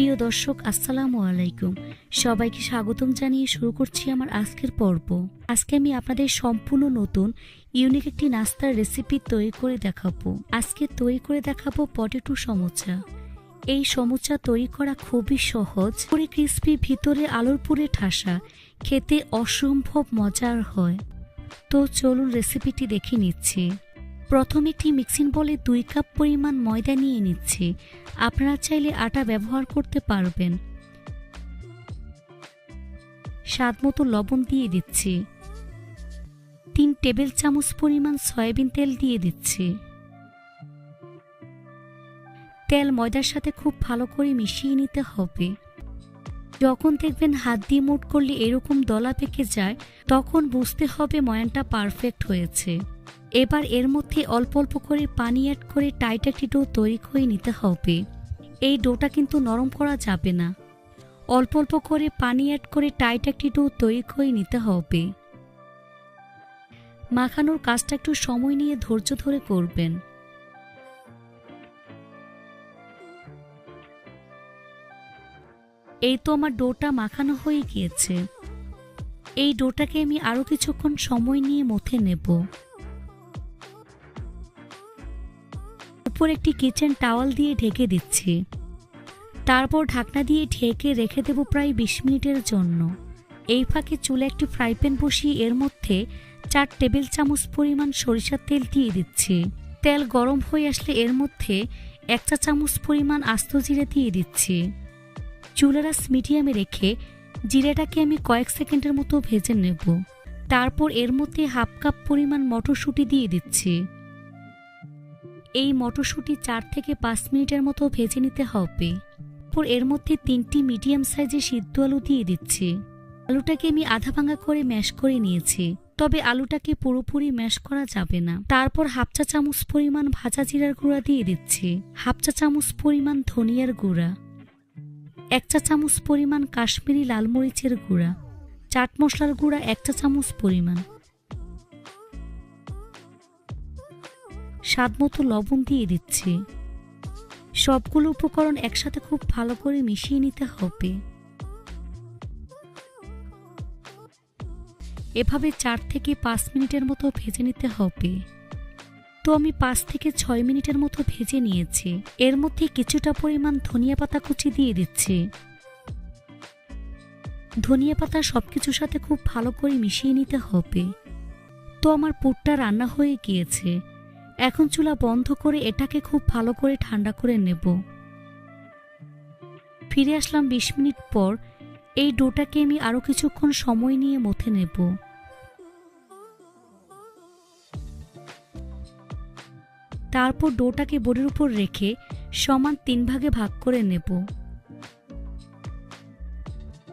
প্রিয় দর্শক, আসসালামু আলাইকুম। সবাইকে স্বাগতম জানিয়ে শুরু করছি আমার আজকের পর্ব। আজকে আমি আপনাদের সম্পূর্ণ নতুন ইউনিক একটি নাস্তার রেসিপি তৈরি করে দেখাবো। আজকে তৈরি করে দেখাবো পটেটো সমোচা। এই সমোচা তৈরি করা খুবই সহজ। পুরে ক্রিস্পি ভিতরে আলুর পুরে ঠাসা, খেতে অসম্ভব মজার হয়। তো চলুন রেসিপিটি দেখে নিচ্ছি। প্রথম একটি মিক্সিং বলে দুই কাপ পরিমাণ ময়দা নিয়ে নিচ্ছি। আপনারা চাইলে আটা ব্যবহার করতে পারবেন। স্বাদ মতো লবণ দিয়ে দিচ্ছি। তিন টেবিল চামচ পরিমাণ সয়াবিন তেল দিয়ে দিচ্ছি। তেল ময়দার সাথে খুব ভালো করে মিশিয়ে নিতে হবে। যখন দেখবেন হাত দিয়ে মোট করলে এরকম দলা পেকে যায়, তখন বুঝতে হবে ময়ানটা পারফেক্ট হয়েছে। এবার এর মধ্যে অল্প অল্প করে পানি অ্যাড করে টাইট একটি ডো তৈরি করে নিতে হবে। এই ডোটা কিন্তু নরম করা যাবে না। অল্প অল্প করে পানি অ্যাড করে টাইট একটি ডো তৈরি করে নিতে হবে। মাখানোর কাজটা একটু সময় নিয়ে ধৈর্য ধরে করবেন। এই তো আমার ডোটা মাখানো হয়ে গিয়েছে। এই ডোটাকে আমি আরও কিছুক্ষণ সময় নিয়ে মথে নেব। উপর একটি কিচেন টাওয়াল দিয়ে ঢেকে দিচ্ছি। তারপর ঢাকনা দিয়ে ঢেকে রেখে দেব প্রায় বিশ মিনিটের জন্য। এই ফাঁকে চুলে একটি ফ্রাই প্যান বসিয়ে এর মধ্যে চার টেবিল চামচ পরিমাণ সরিষার তেল দিয়ে দিচ্ছি। তেল গরম হয়ে আসলে এর মধ্যে এক চা চামচ পরিমাণ আস্ত জিরে দিয়ে দিচ্ছি। চুলারাস মিডিয়ামে রেখে জিরেটাকে আমি কয়েক সেকেন্ডের মতো ভেজে নেব। তারপর এর মধ্যে হাফ কাপ পরিমাণ মটরশুঁটি দিয়ে দিচ্ছি। এই মটরশুঁটি চার থেকে পাঁচ মিনিটের মতো ভেজে নিতে হবে। পর এর মধ্যে তিনটি মিডিয়াম সাইজের সিদ্ধ আলু দিয়ে দিচ্ছি। আলুটাকে আমি আধা ভাঙা করে ম্যাশ করে নিয়েছি। তবে আলুটাকে পুরোপুরি ম্যাশ করা যাবে না। তারপর হাফ চা চামচ পরিমাণ ভাজা জিরার গুঁড়া দিয়ে দিচ্ছি। হাফ চা চামচ পরিমাণ ধনিয়ার গুঁড়া। এক চা চামচ পরিমাণ কাশ্মীরি লাল মরিচের গুঁড়া। চাট মশলার গুঁড়া এক চা চামচ পরিমাণ। স্বাদ মতো লবণ দিয়ে দিচ্ছি। সবগুলো উপকরণ একসাথে খুব ভালো করে মিশিয়ে নিতে হবে। এভাবে চার থেকে পাঁচ মিনিটের মতো ভেজে নিতে হবে। তো আমি পাঁচ থেকে ছয় মিনিটের মতো ভেজে নিয়েছি। এর মধ্যে কিছুটা পরিমাণ ধনিয়া পাতা কুচি দিয়ে দিচ্ছি। ধনিয়া পাতা সব কিছুর সাথে খুব ভালো করে মিশিয়ে নিতে হবে। তো আমার পুরটা রান্না হয়ে গিয়েছে। এখন চুলা বন্ধ করে এটাকে খুব ভালো করে ঠান্ডা করে নেব। ফিরে আসলাম বিশ মিনিট পর, এই ডোটাকে আমি আরও কিছুক্ষণ সময় নিয়ে মথে নেব। তারপর ডোটাকে বোর্ডের উপর রেখে সমান তিন ভাগে ভাগ করে নেব।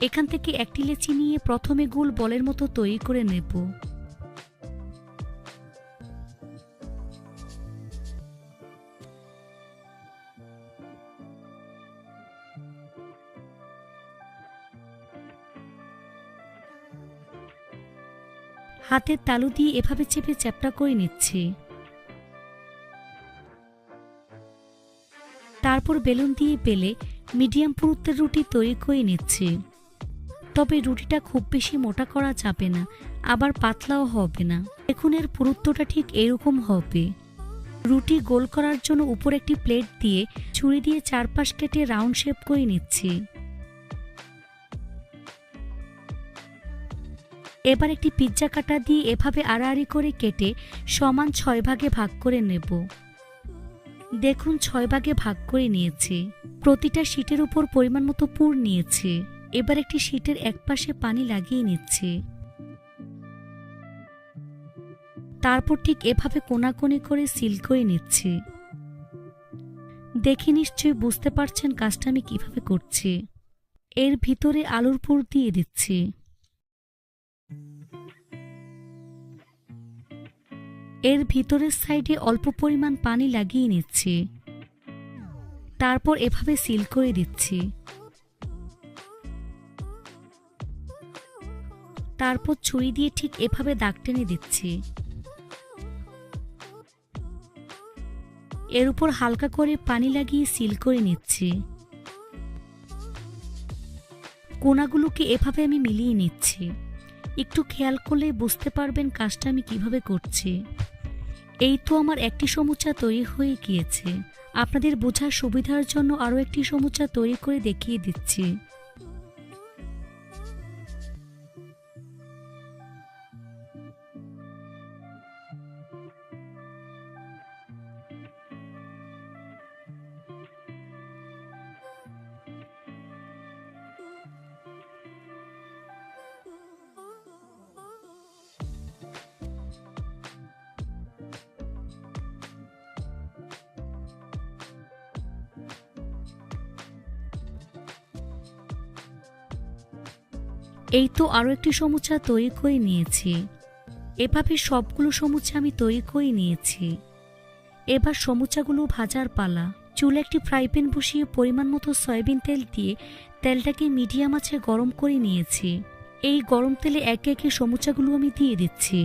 এখান থেকে একটি লেচি নিয়ে প্রথমে গোল বলের মতো তৈরি করে নেব। হাতের তালু দিয়ে এভাবে চেপে চ্যাপটা করে নিচ্ছি। তারপর বেলুন দিয়ে বেলে মিডিয়াম পুরুত্বের রুটি তৈরি করে নিচ্ছি। তবে রুটিটা খুব বেশি মোটা করা যাবে না, আবার পাতলাও হবে না। এর পুরুত্বটা ঠিক এরকম হবে। রুটি গোল করার জন্য উপর একটি প্লেট দিয়ে ছুরি দিয়ে চারপাশ কেটে রাউন্ড শেপ করে নিচ্ছি। এবার একটি পিৎজা কাটা দিয়ে এভাবে আড়াআড়ি করে কেটে সমান ছয় ভাগে ভাগ করে নেব। দেখুন ছয় ভাগে ভাগ করে নিয়েছি। প্রতিটা শীটের উপর পরিমাণ মতো পুর নিয়েছি। এবার একটি শীটের একপাশে পানি লাগিয়ে নিচ্ছি। তারপর ঠিক এভাবে কোনাকুনি করে সিল করে নিচ্ছি। দেখে নিশ্চয়ই বুঝতে পারছেন কাজটা আমি কীভাবে করছি। এর ভিতরে আলুর পুর দিয়ে দিচ্ছি। এর ভিতরের সাইডে অল্প পরিমাণ পানি লাগিয়ে নিচ্ছি। তারপর এভাবে সিল করে দিচ্ছি। তারপর ছুরি দিয়ে ঠিক এভাবে দাগ টেনে দিচ্ছি। এর উপর হালকা করে পানি লাগিয়ে সিল করে নিচ্ছি। কোনাগুলোকে এভাবে আমি মিলিয়ে নিচ্ছি। একটু খেয়াল করলে বুঝতে পারবেন কাজটা আমি কীভাবে করছি। এই তো আমার একটি সমুচা তৈরি হয়ে গিয়েছে। আপনাদের বোঝার সুবিধার জন্য আরও একটি সমুচা তৈরি করে দেখিয়ে দিচ্ছি। এই তো আরও একটি সমুচা তৈরি করে নিয়েছি। এভাবে সবগুলো সমুচা আমি তৈরি করে নিয়েছি। এবার সমুচাগুলো ভাজার পালা। চুলে একটি ফ্রাই প্যান বসিয়ে পরিমাণ মতো সয়াবিন তেল দিয়ে তেলটাকে মিডিয়াম আছে গরম করে নিয়েছি। এই গরম তেলে একে একে সমুচাগুলো আমি দিয়ে দিচ্ছি।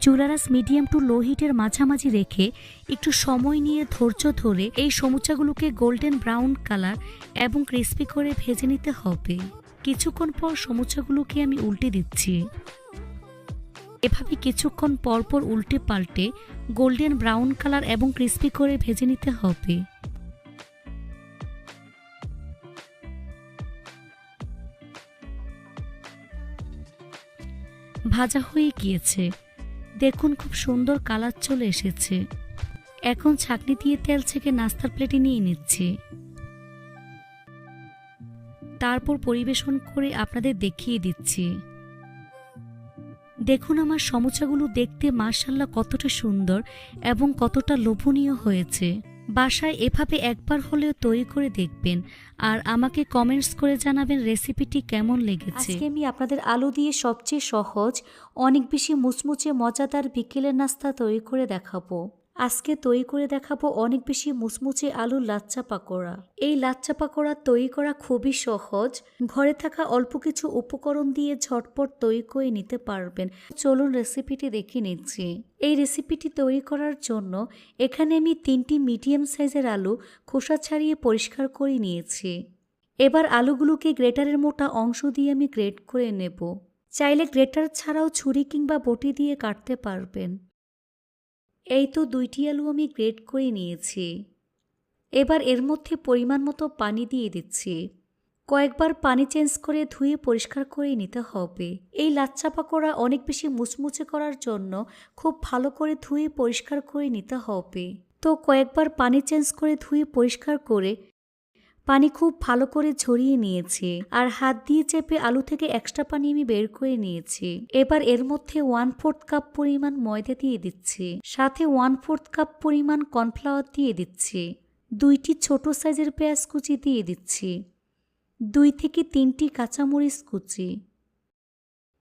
চুলারাস মিডিয়াম টু লো হিটের মাঝামাঝি রেখে একটু সময় নিয়ে ধৈর্য ধরে এই সমুচাগুলোকে গোল্ডেন ব্রাউন কালার এবং ক্রিস্পি করে ভেজে নিতে হবে। কিছুক্ষণ পর সমুচাগুলোকে আমি উল্টে দিচ্ছি। এভাবে কিছুক্ষণ পর পর উল্টে পাল্টে গোল্ডেন ব্রাউন কালার এবং ক্রিস্পি করে ভেজে নিতে হবে। ভাজা হয়ে গিয়েছে। দেখুন খুব সুন্দর কালার চলে এসেছে। এখন ছাকনি দিয়ে তেল ছেঁকে নাস্তার প্লেটে নিয়ে নিচ্ছি। তারপর পরিবেশন করে আপনাদের দেখিয়ে দিচ্ছি। দেখুন আমার সমুচাগুলো দেখতে মার্শাল্লাহ কতটা সুন্দর এবং কতটা লোভনীয় হয়েছে। বাসায় এভাবে একবার হলেও তৈরি করে দেখবেন আর আমাকে কমেন্টস করে জানাবেন রেসিপিটি কেমন লেগেছে। আজকে আমি আপনাদের আলু দিয়ে সবচেয়ে সহজ, অনেক বেশি মুচমুচে, মজাদার বিকেলের নাস্তা তৈরি করে দেখাবো। আজকে তৈরি করে দেখাবো অনেক বেশি মুচমুচে আলুর লাচ্চা পাকোড়া। এই লাচ্চা পাকোড়া তৈরি করা খুবই সহজ। ঘরে থাকা অল্প কিছু উপকরণ দিয়ে ঝটপট তৈরি করে নিতে পারবেন। চলুন রেসিপিটি দেখে নিচ্ছি। এই রেসিপিটি তৈরি করার জন্য এখানে আমি তিনটি মিডিয়াম সাইজের আলু খোসা ছাড়িয়ে পরিষ্কার করে নিয়েছি। এবার আলুগুলোকে গ্রেটারের মোটা অংশ দিয়ে আমি গ্রেট করে নেব। চাইলে গ্রেটার ছাড়াও ছুরি কিংবা বটি দিয়ে কাটতে পারবেন। এই তো দুইটি আলু আমি গ্রেট করে নিয়েছি। এবার এর মধ্যে পরিমাণ মতো পানি দিয়ে দিচ্ছি। কয়েকবার পানি চেঞ্জ করে ধুয়ে পরিষ্কার করে নিতে হবে। এই লাচ্চা পাকোড়া অনেক বেশি মুচমুচে করার জন্য খুব ভালো করে ধুয়ে পরিষ্কার করে নিতে হবে। তো কয়েকবার পানি চেঞ্জ করে ধুয়ে পরিষ্কার করে পানি খুব ভালো করে ঝরিয়ে নিয়েছি আর হাত দিয়ে চেপে আলু থেকে এক্সট্রা পানি আমি বের করে নিয়েছি। এবার এর মধ্যে ওয়ান ফোর্থ কাপ পরিমাণ ময়দা দিয়ে দিচ্ছি, সাথে ওয়ান ফোর্থ কাপ পরিমাণ কর্নফ্লাওয়ার দিয়ে দিচ্ছি, দুইটি ছোট সাইজের পেঁয়াজ কুচি দিয়ে দিচ্ছি, দুই থেকে তিনটি কাঁচামরিচ কুচি,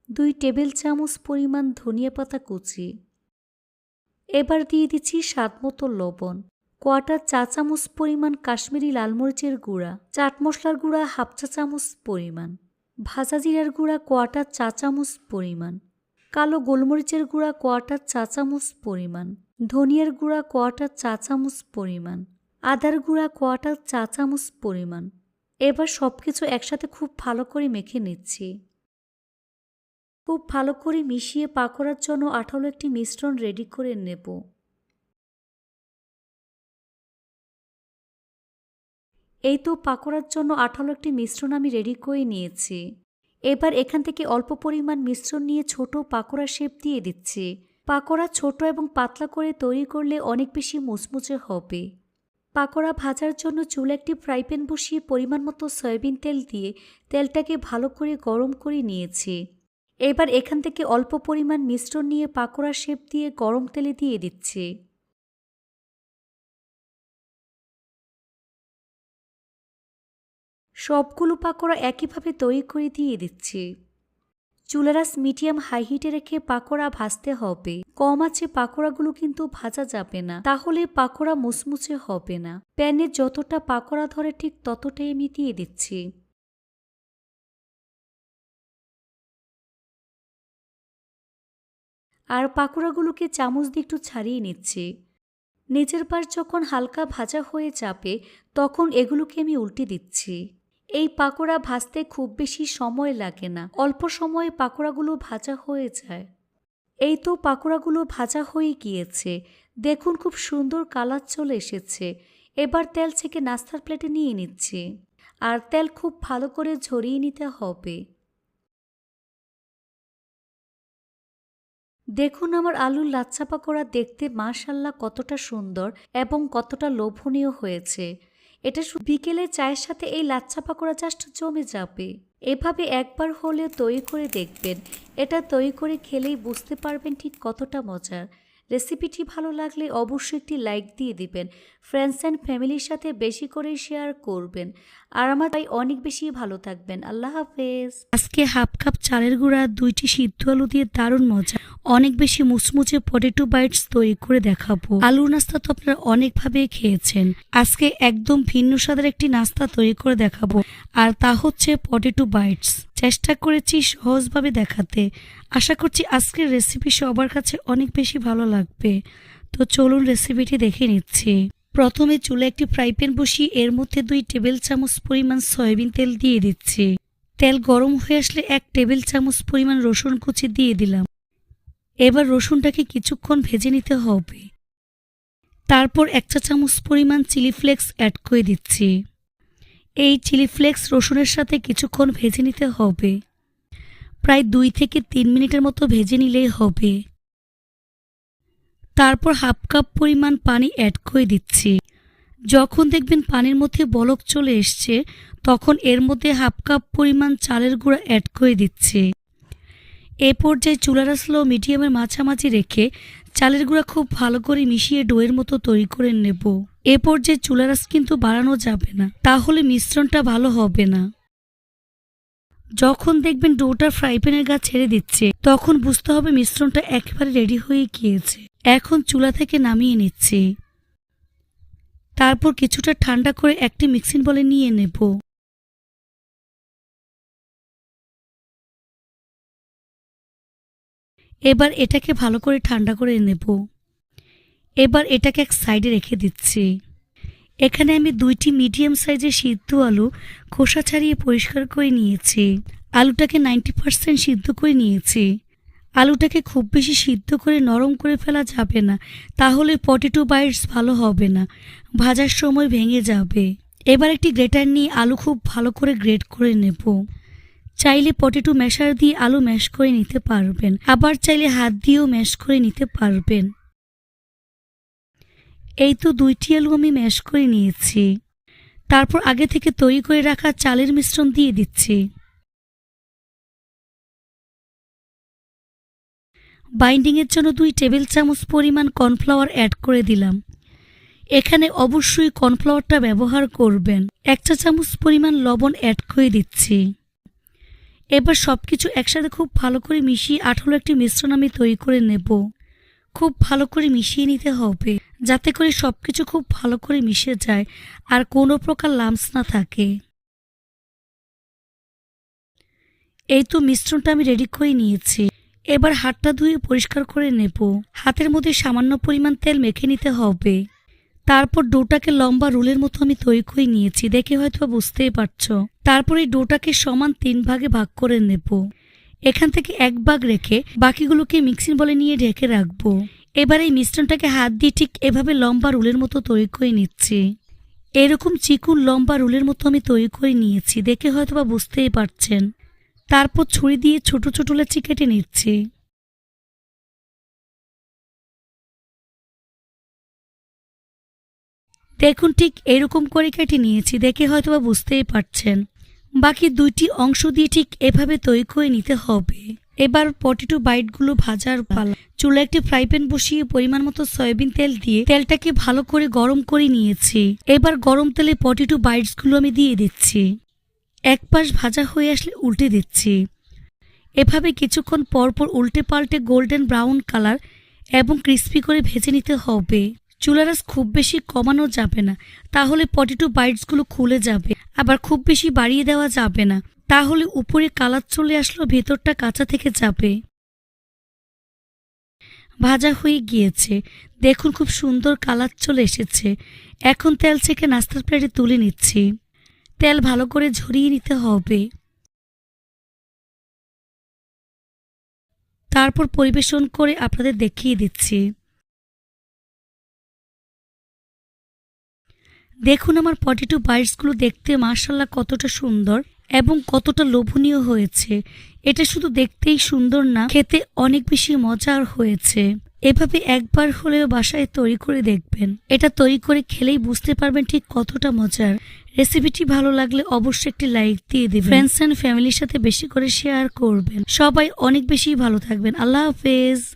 দুই টেবিল চামচ পরিমাণ ধনিয়া পাতা কুচি। এবার দিয়ে দিচ্ছি স্বাদ মতো লবণ। কোয়াটার চা চামচ পরিমাণ কাশ্মীরি লাল মরিচের গুঁড়া, চাট মশলার গুঁড়া হাফ চা চামচ পরিমাণ, ভাজা জিরার গুঁড়া কোয়াটার চা চামচ পরিমাণ, কালো গোলমরিচের গুঁড়া কোয়াটার চা চামচ পরিমাণ, ধনিয়ার গুঁড়া কোয়াটার চা চামচ পরিমাণ, আদার গুঁড়া কোয়াটার চা চামচ পরিমাণ। এবার সব কিছু একসাথে খুব ভালো করে মেখে নিচ্ছি। খুব ভালো করে মিশিয়ে পাকোড়ার জন্য আঠালো একটি মিশ্রণ রেডি করে নেব। এই তো পাকোড়ার জন্য আঠালো একটি মিশ্রণ আমি রেডি করে নিয়েছি। এবার এখান থেকে অল্প পরিমাণ মিশ্রণ নিয়ে ছোট পাকোড়া শেপ দিয়ে দিচ্ছি। পাকোড়া ছোট এবং পাতলা করে তৈরি করলে অনেক বেশি মুচমুচে হবে। পাকোড়া ভাজার জন্য চুল একটি ফ্রাই প্যান বসিয়ে পরিমাণ মতো সয়াবিন তেল দিয়ে তেলটাকে ভালো করে গরম করে নিয়েছি। এবার এখান থেকে অল্প পরিমাণ মিশ্রণ নিয়ে পাকোড়া শেপ দিয়ে গরম তেলে দিয়ে দিচ্ছি। সবগুলো পাকোড়া একইভাবে তৈরি করে দিয়ে দিচ্ছি। চুলারাস মিডিয়াম হাই হিটে রেখে পাকোড়া ভাজতে হবে। কম আছে পাকোড়াগুলো কিন্তু ভাজা যাবে না, তাহলে পাকোড়া মুচমুচে হবে না। প্যানে যতটা পাকোড়া ধরে ঠিক ততটাই আমি দিয়ে দিচ্ছি। আর পাকোড়াগুলোকে চামচ দিয়ে একটু ছাড়িয়ে নিচ্ছি। নিচের পাশ যখন হালকা ভাজা হয়ে যাবে, তখন এগুলোকে আমি উল্টে দিচ্ছি। এই পাকোড়া ভাজতে খুব বেশি সময় লাগে না। অল্প সময়ে পাকোড়াগুলো ভাজা হয়ে যায়। এই তো পাকোড়াগুলো ভাজা হয়ে গিয়েছে। দেখুন খুব সুন্দর কালার চলে এসেছে। এবার তেল থেকে নাস্তার প্লেটে নিয়ে নিচ্ছি। আর তেল খুব ভালো করে ঝরিয়ে নিতে হবে। দেখুন আমার আলুর লাচ্ছা পাকোড়া দেখতে মাশাল্লাহ কতটা সুন্দর এবং কতটা লোভনীয় হয়েছে। এটা বিকেলে চায়ের সাথে এই লাচ্ছা পাকোড়া জাস্ট জমে যাবে। এভাবে একবার হলেও তৈরি করে দেখবেন। এটা তৈরি করে খেলেই বুঝতে পারবেন ঠিক কতটা মজার। রেসিপিটি ভালো লাগলে অবশ্যই একটি লাইক দিয়ে দিবেন। ফ্রেন্ডস অ্যান্ড ফ্যামিলির সাথে বেশি করে শেয়ার করবেন। আর আমার তাই অনেক বেশি ভালো থাকবেন। আল্লাহ হাফেজ। আজকে হাফ কাপ চালের গুঁড়া, দুইটি সিদ্ধ আলু দিয়ে দারুণ মজা। অনেক বেশি মুচমুচে পটেটো বাইটস তৈরি করে দেখাবো। আলুর নাস্তা তো আপনারা অনেকভাবে খেয়েছেন। আজকে একদম ভিন্ন স্বাদের একটি নাস্তা তৈরি করে দেখাবো। আর তা হচ্ছে পটেটো বাইটস চেষ্টা করেছি সহজভাবে দেখাতে। আশা করছি আজকের রেসিপি সবার কাছে অনেক বেশি ভালো লাগবে। তো চলুন রেসিপিটি দেখে নিচ্ছি। প্রথমে চুলে একটি ফ্রাই প্যান বসিয়ে এর মধ্যে দুই টেবিল চামচ পরিমাণ সয়াবিন তেল দিয়ে দিচ্ছি। তেল গরম হয়ে আসলে এক টেবিল চামচ পরিমাণ রসুন কুচি দিয়ে দিলাম। এবার রসুনটাকে কিছুক্ষণ ভেজে নিতে হবে। তারপর এক চা চামচ পরিমাণ চিলি ফ্লেক্স অ্যাড করে দিচ্ছি। এই চিলি ফ্লেক্স রসুনের সাথে কিছুক্ষণ ভেজে নিতে হবে। প্রায় দুই থেকে তিন মিনিটের মতো ভেজে নিলেই হবে। তারপর হাফ কাপ পরিমাণ পানি অ্যাড করে দিচ্ছি। যখন দেখবেন পানির মধ্যে বলক চলে এসছে, তখন এর মধ্যে হাফ কাপ পরিমাণ চালের গুঁড়া অ্যাড করে দিচ্ছি। এ পর্যায়ে চুলারা স্লো মিডিয়ামের মাঝামাঝি রেখে চালের গুঁড়া খুব ভালো করে মিশিয়ে ডোয়ের মতো তৈরি করে নেব। এ পর্যায়ে চুলারাস কিন্তু বাড়ানো যাবে না। তাহলে মিশ্রণটা ভালো হবে না। যখন দেখবেন ডোটা ফ্রাই প্যানের গা ছেড়ে দিচ্ছে, তখন বুঝতে হবে মিশ্রণটা একেবারে রেডি হয়ে গিয়েছে। এখন চুলা থেকে নামিয়ে নিচ্ছি। তারপর কিছুটা ঠান্ডা করে একটি মিক্সিং বলে নিয়ে নেব। এবার এটাকে ভালো করে ঠান্ডা করে নেব। এবার এটাকে এক সাইডে রেখে দিচ্ছি। এখানে আমি দুইটি মিডিয়াম সাইজের সিদ্ধ আলু খোসা ছাড়িয়ে পরিষ্কার করে নিয়েছি। আলুটাকে নাইনটি পার্সেন্ট সিদ্ধ করে নিয়েছি। আলুটাকে খুব বেশি সিদ্ধ করে নরম করে ফেলা যাবে না, তাহলে পটেটো বাইটস ভালো হবে না, ভাজার সময় ভেঙে যাবে। এবার একটি গ্রেটার নিয়ে আলু খুব ভালো করে গ্রেট করে নেব। চাইলে পটেটো ম্যাশার দিয়ে আলু ম্যাশ করে নিতে পারবেন, আবার চাইলে হাত দিয়েও ম্যাশ করে নিতে পারবেন। এই তো দুইটি আলু আমি ম্যাশ করে নিয়েছি। তারপর আগে থেকে তৈরি করে রাখা চালের মিশ্রণ দিয়ে দিচ্ছি। বাইন্ডিংয়ের জন্য দুই টেবিল চামচ পরিমাণ কর্নফ্লাওয়ার অ্যাড করে দিলাম। এখানে অবশ্যই কর্নফ্লাওয়ারটা ব্যবহার করবেন। এক চা চামচ পরিমাণ লবণ অ্যাড করে দিচ্ছি। এবার সব কিছু একসাথে খুব ভালো করে মিশিয়ে আঠালো একটি মিশ্রণ আমি তৈরি করে নেব। খুব ভালো করে মিশিয়ে নিতে হবে। যাতে করে সব কিছু খুব ভালো করে মিশে যায় আর কোনো প্রকার লামস না থাকে। এই তো মিশ্রণটা আমি রেডি করে নিয়েছি। এবার হাতটা ধুয়ে পরিষ্কার করে নেব। হাতের মধ্যে সামান্য পরিমাণ তেল মেখে নিতে হবে। তারপর ডোটাকে লম্বা রুলের মতো আমি তৈরি করে নিয়েছি, দেখে হয়তো বুঝতেই পারছ। তারপর এই ডোটাকে সমান তিন ভাগে ভাগ করে নেব। এখান থেকে এক ভাগ রেখে বাকিগুলোকে মিক্সিং বলে নিয়ে ঢেকে রাখব। এবার এই মিশ্রণটাকে হাত দিয়ে ঠিক এভাবে লম্বা রুলের মতো তৈরি করে নিচ্ছি। এরকম চিকুন লম্বা রুলের মতো আমি তৈরি করে নিয়েছি, দেখে হয়তো বা বুঝতেই পারছেন। তারপর ছুরি দিয়ে ছোট ছোট লেচি কেটে নিচ্ছি। দেখুন ঠিক এরকম করে কেটে নিয়েছি, দেখে হয়তো বা বুঝতেই পারছেন। বাকি দুইটি অংশ দিয়ে ঠিক এভাবে তৈরি করে নিতে হবে। এবার পটেটো বাইটগুলো ভাজার পালা। চুলা একটি ফ্রাই প্যান বসিয়ে পরিমাণ মতো সয়াবিন তেল দিয়ে তেলটাকে ভালো করে গরম করে নিয়েছি। এবার গরম তেলে পটেটো বাইটসগুলো আমি দিয়ে দিচ্ছি। এক পাশ ভাজা হয়ে আসলে উল্টে দিচ্ছি। এভাবে কিছুক্ষণ পর পর উল্টে পাল্টে গোল্ডেন ব্রাউন কালার এবং ক্রিস্পি করে ভেজে নিতে হবে। চুলারাস খুব বেশি কমানো যাবে না, তাহলে পটেটো বাইটসগুলো খুলে যাবে। আবার খুব বেশি বাড়িয়ে দেওয়া যাবে না। তাহলে উপরে কালার চলে আসলো, ভেতরটা কাঁচা থেকে যাবে। ভাজা হয়ে গিয়েছে। দেখুন খুব সুন্দর কালার চলে এসেছে। এখন তেল থেকে নাস্তার প্লেটে তুলে নিচ্ছি। তেল ভালো করে ঝরিয়ে নিতে হবে। তারপর পরিবেশন করে আপনাদের দেখিয়ে দিচ্ছি। দেখুন আমার পটেটো বাইটসগুলো দেখতে মার্শাল্লাহ কতটা সুন্দর। এবং কতটা লোভনীয় হয়েছে। এটা শুধু দেখতেই সুন্দর না, খেতে অনেক বেশি মজার হয়েছে। এভাবে একবার হলেও বাসায় তৈরি করে দেখবেন। এটা তৈরি করে খেলেই বুঝতে পারবেন ঠিক কতটা মজার। রেসিপিটি ভালো লাগলে অবশ্যই একটি লাইক দিয়ে দিবেন। ফ্রেন্ডস অ্যান্ড ফ্যামিলির সাথে বেশি করে শেয়ার করবেন। সবাই অনেক বেশি ভালো থাকবেন। আল্লাহ হাফেজ।